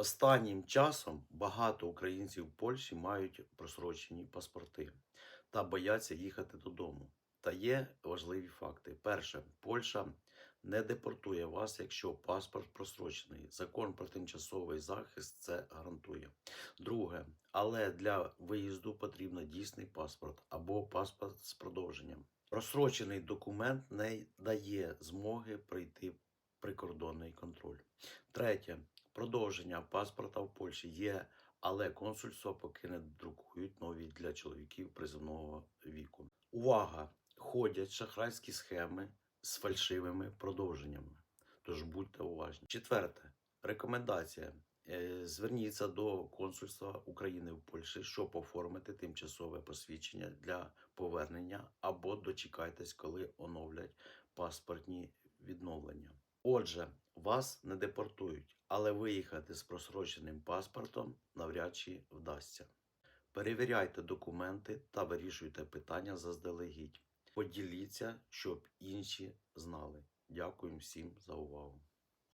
Останнім часом багато українців в Польщі мають просрочені паспорти та бояться їхати додому. Та є важливі факти. Перше, Польща не депортує вас, якщо паспорт просрочений. Закон про тимчасовий захист це гарантує. Друге, але для виїзду потрібно дійсний паспорт або паспорт з продовженням. Просрочений документ не дає змоги пройти прикордонний контроль. Третє, продовження паспорта в Польщі є, але консульство поки не друкують нові для чоловіків призовного віку. Увага! Ходять шахрайські схеми з фальшивими продовженнями. Тож будьте уважні. Четверте, рекомендація. Е, Зверніться до консульства України в Польщі, щоб оформити тимчасове посвідчення для повернення або дочекайтесь, коли оновлять паспортні відновлення. Отже, вас не депортують, але виїхати з просроченим паспортом навряд чи вдасться. Перевіряйте документи та вирішуйте питання заздалегідь. Поділіться, щоб інші знали. Дякую всім за увагу.